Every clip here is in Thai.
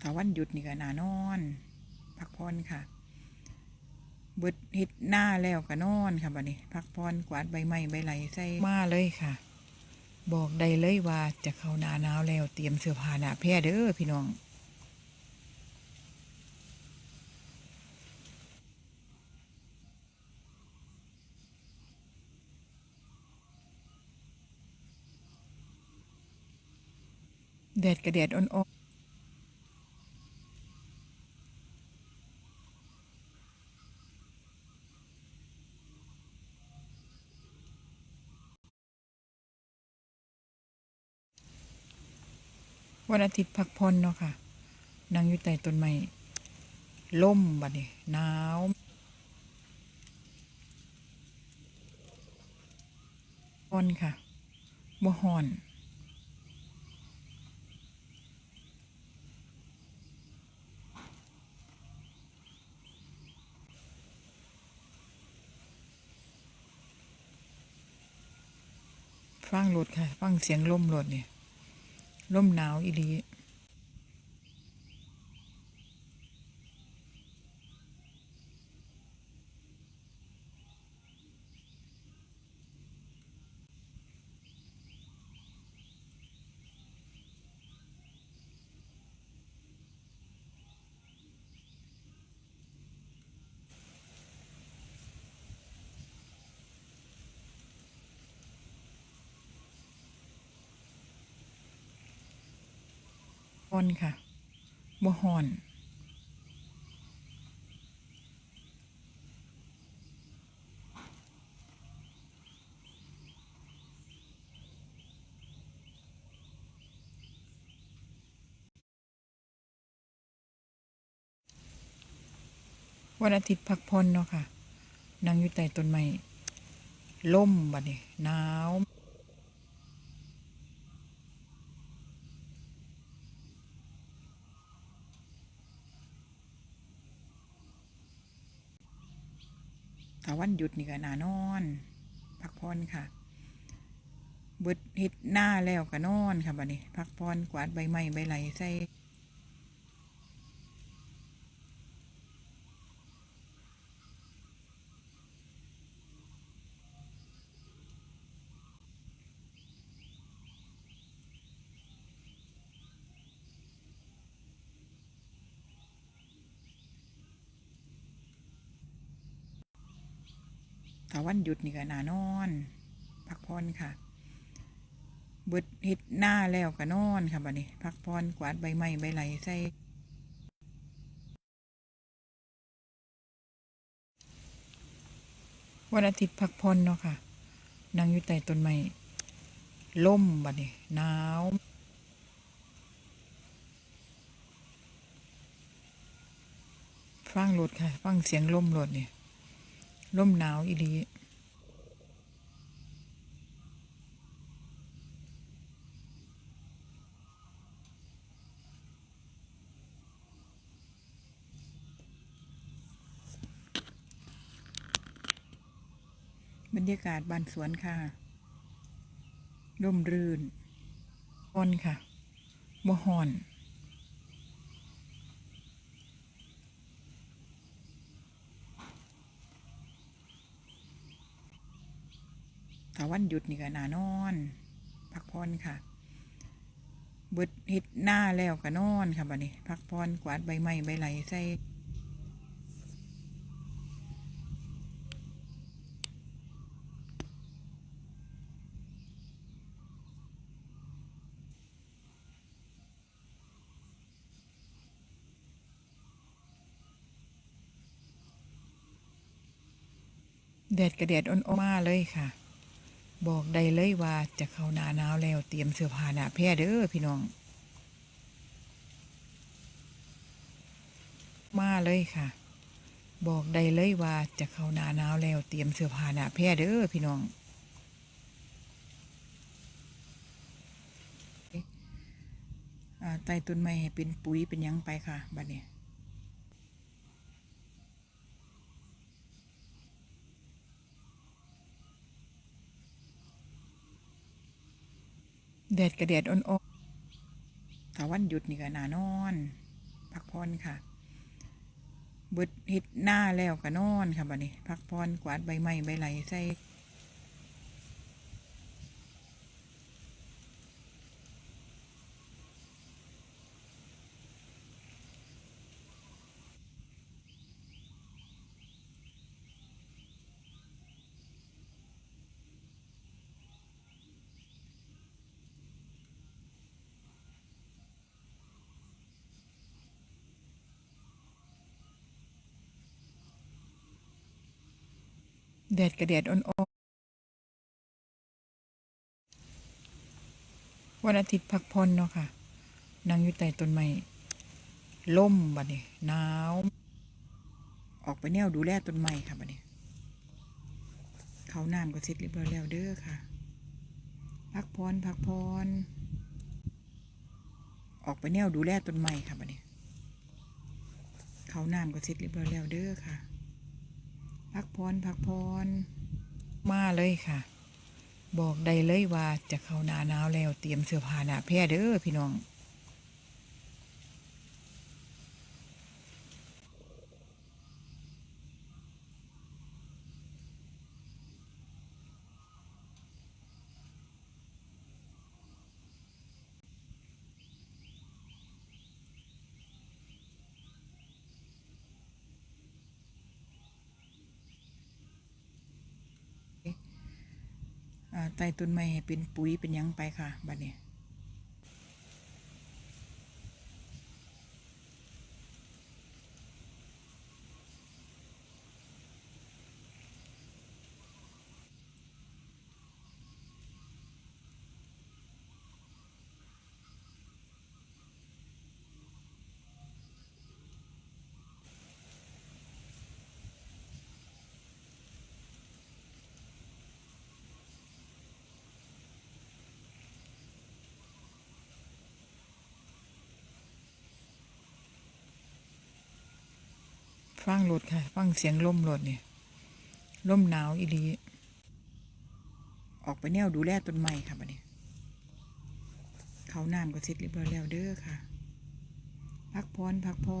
ถ้าวันหยุดนี่ก็น่านอน พักผ่อนค่ะเบิดเฮ็ดหน้าแล้วก็นอนค่ะบัดนี้ พักผ่อนกวาดใบไม้ใบไหลใส่มาเลยค่ะ บอกได้เลยว่าจะเข้าหน้าหนาวแล้วเตรียมเสื้อผ้าหน้าแพรเด้อพี่น้องแดดกระแดดอ่อน วันอาทิตย์พักผ่อนเนาะค่ะนั่งอยู่ใต้ต้นไม้ล่มบัดนี้หนาวร้อนค่ะบ่ฮ้อนฟังรถค่ะ ฟังเสียงลมรถเนี่ย ลมหนาวอีหลี อนค่ะบ่ฮ้อน วันอาทิตย์พักผ่อนเนาะค่ะนั่งอยู่ใต้ต้นไม้ล่มบัดนี้หนาว ถ้าวันหยุดนี่ก็นานอน พักผ่อนค่ะ เบิดเฮ็ดหน้าแล้วก็นอนค่ะบัดนี้ พักผ่อนกวาดใบไม้ใบไหลใส่ ถ้าวันหยุดนี่ก็นานอน พักผ่อนค่ะเบิดเฮ็ดหน้าแล้วก็นอนค่ะบัดนี้พักผ่อนกวาดใบไม้ใบไหลใส่วันอาทิตย์พักผ่อนเนาะค่ะนั่งอยู่ใต้ต้นไม้ล่มบัดนี้หนาวฟังรถค่ะ ฟังเสียงลมรถเนี่ย ลมหนาวอีหลีบรรยากาศบานสวนค่ะ ร่มรื่นร้อนค่ะบ่ฮ้อน ถ้าวันหยุดนี่ก็นานอน พักผ่อนค่ะ เบิดเฮ็ดหน้าแล้วก็นอนค่ะบัดนี้ พักผ่อนกวาดใบไม้ใบไหลใส่แดดกระแดดอ่อนๆมาเลยค่ะ บอกได้เลยว่าจะเข้าหน้าหนาวแล้วเตรียมเสื้อผ้าหนาแพรเด้อพี่น้อง มาเลยค่ะ บอกได้เลยว่าจะเข้าหน้าหนาวแล้วเตรียมเสื้อผ้าหนาแพรเด้อพี่น้อง ใต้ต้นไม้เป็นปุ๋ยเป็นยังไปค่ะบัดนี้ แดดกระแดดอ่อนๆถ้าวันหยุดนี่ก็นานอน พักผ่อนค่ะบิดเฮ็ดหน้าแล้วก็นอนค่ะบัดนี้ พักผ่อนกวาดใบไม้ใบไหลใส่ แดดกระแดดอ่อนๆวันอาทิตย์พักผ่อนเนาะค่ะนั่งอยู่ใต้ต้นไม้ล่มบัดนี้หนาว ออกไปแนวดูแลต้นไม้ค่ะบัดนี้ เขาน้ำก็เสร็จเรียบร้อยแล้วเด้อค่ะ พักผ่อนพักผ่อนออกไปแนวดูแลต้นไม้ค่ะบัดนี้ เขาน้ำก็เสร็จเรียบร้อยแล้วเด้อค่ะ พักผ่อนพักผ่อนมาเลยค่ะ บอกได้เลยว่าจะเข้าหนาหนาวแล้วเตรียมเสื้อผ้าหนาแพร่เด้อพี่น้อง ใต้ต้นไม้ให้เป็นปุ๋ยเป็นยังไปค่ะบัดนี้ ฟังรถค่ะ ฟังเสียงลมรถเนี่ยลมหนาวอีหลีออกไปแนวดูแลต้นไม้ค่ะบัดนี้ เขาน้ำก็เสร็จเรียบร้อยแล้วเด้อค่ะ พักผ่อนพักผ่อ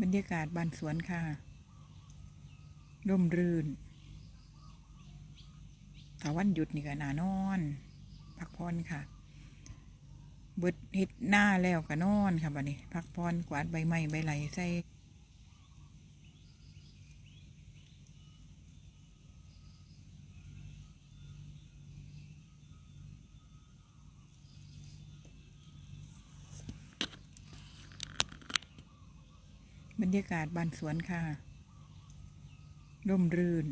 บรรยากาศบานสวนค่ะร่มรื่นถ้าวันหยุดนี่ก็นานอน พักผ่อนค่ะ เบิดเฮ็ดหน้าแล้วก็นอนค่ะบัดนี้ พักผ่อนกวาดใบไม้ใบไหลใส่ บรรยากาศบ้านสวนค่ะร่มรื่น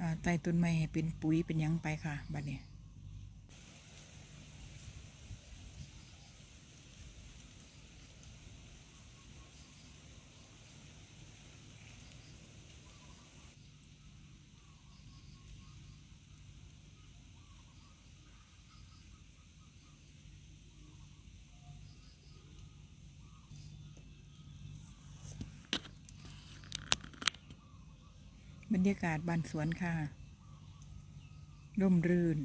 อ่าใต้ต้นไม้เป็นปุ๋ยเป็นยังไปค่ะบัดนี้ บรรยากาศบ้านสวนค่ะร่มรื่น